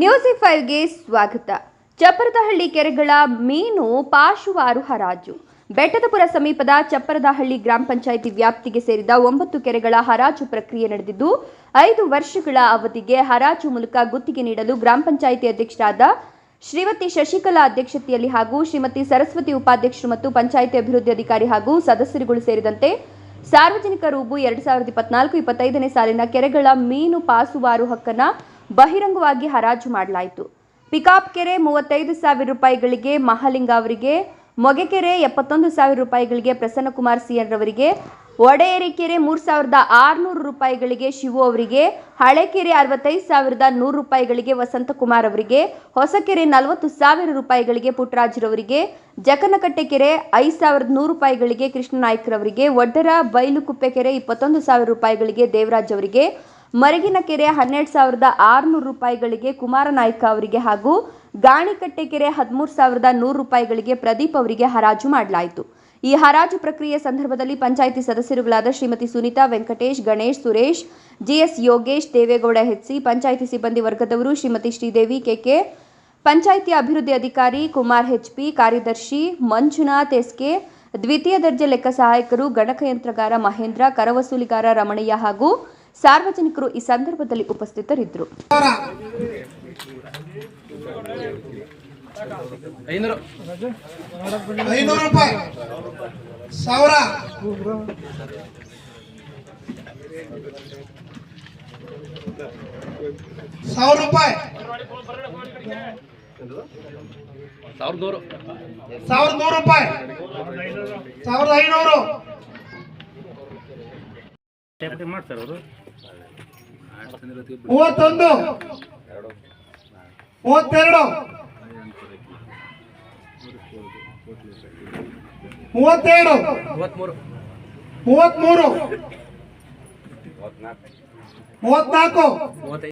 News ಫೈವ್ಗೆ ಸ್ವಾಗತ. ಚಪ್ಪರದಹಳ್ಳಿ ಕೆರೆಗಳ ಮೀನು ಪಾಶುವಾರು ಹರಾಜು. ಬೆಟ್ಟದಪುರ ಸಮೀಪದ ಚಪ್ಪರದಹಳ್ಳಿ ಗ್ರಾಮ ಪಂಚಾಯಿತಿ ವ್ಯಾಪ್ತಿಗೆ ಸೇರಿದ ಒಂಬತ್ತು ಕೆರೆಗಳ ಹರಾಜು ಪ್ರಕ್ರಿಯೆ ನಡೆದಿದ್ದು, ಐದು ವರ್ಷಗಳ ಅವಧಿಗೆ ಹರಾಜು ಮೂಲಕ ಗುತ್ತಿಗೆ ನೀಡಲು ಗ್ರಾಮ ಪಂಚಾಯಿತಿ ಅಧ್ಯಕ್ಷರಾದ ಶ್ರೀಮತಿ ಶಶಿಕಲಾ ಅಧ್ಯಕ್ಷತೆಯಲ್ಲಿ ಹಾಗೂ ಶ್ರೀಮತಿ ಸರಸ್ವತಿ ಉಪಾಧ್ಯಕ್ಷರು ಮತ್ತು ಪಂಚಾಯಿತಿ ಅಭಿವೃದ್ಧಿ ಅಧಿಕಾರಿ ಹಾಗೂ ಸದಸ್ಯರುಗಳು ಸೇರಿದಂತೆ ಸಾರ್ವಜನಿಕ ರೂಬು ಎರಡ್ ಸಾವಿರದ ಇಪ್ಪತ್ನಾಲ್ಕು ಇಪ್ಪತ್ತೈದನೇ ಸಾಲಿನ ಕೆರೆಗಳ ಮೀನು ಪಾಸುವಾರು ಹಕ್ಕನ್ನ ಬಹಿರಂಗವಾಗಿ ಹರಾಜು ಮಾಡಲಾಯಿತು. ಪಿಕಾಪ್ ಕೆರೆ ಮೂವತ್ತೈದು ಸಾವಿರ ರೂಪಾಯಿಗಳಿಗೆ, ಮಹಾಲಿಂಗ ಅವರಿಗೆ, ಮೊಗೆಕೆರೆ ಎಪ್ಪತ್ತೊಂದು ಸಾವಿರ ರೂಪಾಯಿಗಳಿಗೆ, ಪ್ರಸನ್ನಕುಮಾರ್ ಸಿಎನ್ ರವರಿಗೆ, ಒಡೆಯರಿ ಕೆರೆ ಮೂರು ಸಾವಿರದ ಆರುನೂರು ರೂಪಾಯಿಗಳಿಗೆ, ಶಿವು ಅವರಿಗೆ ಹಳೆಕೆರೆ ಅರವತ್ತೈದು ಸಾವಿರದ ನೂರು ರೂಪಾಯಿಗಳಿಗೆ, ವಸಂತಕುಮಾರ್ ಅವರಿಗೆ ಹೊಸಕೆರೆ ನಲವತ್ತು ಸಾವಿರ ರೂಪಾಯಿಗಳಿಗೆ ಪುಟ್ಟರಾಜ್ರವರಿಗೆ ಜಕನಕಟ್ಟೆ ಕೆರೆ ಐದು ಸಾವಿರದ ನೂರು ರೂಪಾಯಿಗಳಿಗೆ ಕೃಷ್ಣ ನಾಯ್ಕರವರಿಗೆ ಒಡ್ಡರ ಬೈಲುಕುಪ್ಪೆ ಕೆರೆ ಇಪ್ಪತ್ತೊಂದು ಸಾವಿರ ರೂಪಾಯಿಗಳಿಗೆ, ದೇವರಾಜ್ ಅವರಿಗೆ ಮರಗಿನ ಕೆರೆ ಹನ್ನೆರಡು ಸಾವಿರದ ಆರುನೂರು ರೂಪಾಯಿಗಳಿಗೆ ಕುಮಾರನಾಯ್ಕ ಅವರಿಗೆ ಹಾಗೂ ಗಾಣಿಕಟ್ಟೆ ಕೆರೆ ಹದಿಮೂರು ಸಾವಿರದ ನೂರು ರೂಪಾಯಿಗಳಿಗೆ ಪ್ರದೀಪ್ ಅವರಿಗೆ ಹರಾಜು ಮಾಡಲಾಯಿತು. ಈ ಹರಾಜು ಪ್ರಕ್ರಿಯೆ ಸಂದರ್ಭದಲ್ಲಿ ಪಂಚಾಯಿತಿ ಸದಸ್ಯರುಗಳಾದ ಶ್ರೀಮತಿ ಸುನೀತಾ ವೆಂಕಟೇಶ್, ಗಣೇಶ್ ಸುರೇಶ್ ಜಿಎಸ್ ಯೋಗೇಶ್, ದೇವೇಗೌಡ ಹೆಚ್ಸಿ ಪಂಚಾಯಿತಿ ಸಿಬ್ಬಂದಿ ವರ್ಗದವರು ಶ್ರೀಮತಿ ಶ್ರೀದೇವಿ ಕೆಕೆ ಪಂಚಾಯಿತಿ ಅಭಿವೃದ್ಧಿ ಅಧಿಕಾರಿ ಕುಮಾರ್ ಹೆಚ್ಪಿ ಕಾರ್ಯದರ್ಶಿ ಮಂಜುನಾಥ್ ಎಸ್ಕೆ ದ್ವಿತೀಯ ದರ್ಜೆ ಲೆಕ್ಕ ಸಹಾಯಕರು ಗಣಕಯಂತ್ರಗಾರ ಮಹೇಂದ್ರ, ಕರವಸೂಲಿಗಾರ ರಮಣಯ್ಯ ಹಾಗೂ ಸಾರ್ವಜನಿಕರು ಈ ಸಂದರ್ಭದಲ್ಲಿ ಉಪಸ್ಥಿತರಿದ್ದರು. ಸಾವಿರ. ರೂಪಾಯಿ. ಸಾವಿರದ ನೂರು. ರೂಪಾಯಿ ಸಾವಿರದ ಐನೂರು. ಮೂವತ್ತೊಂದು. ಮೂವತ್ತೆರಡು. ಮೂವತ್ತೇಳು ಮೂವತ್ಮೂರು ಮೂವತ್ನಾಲ್ಕು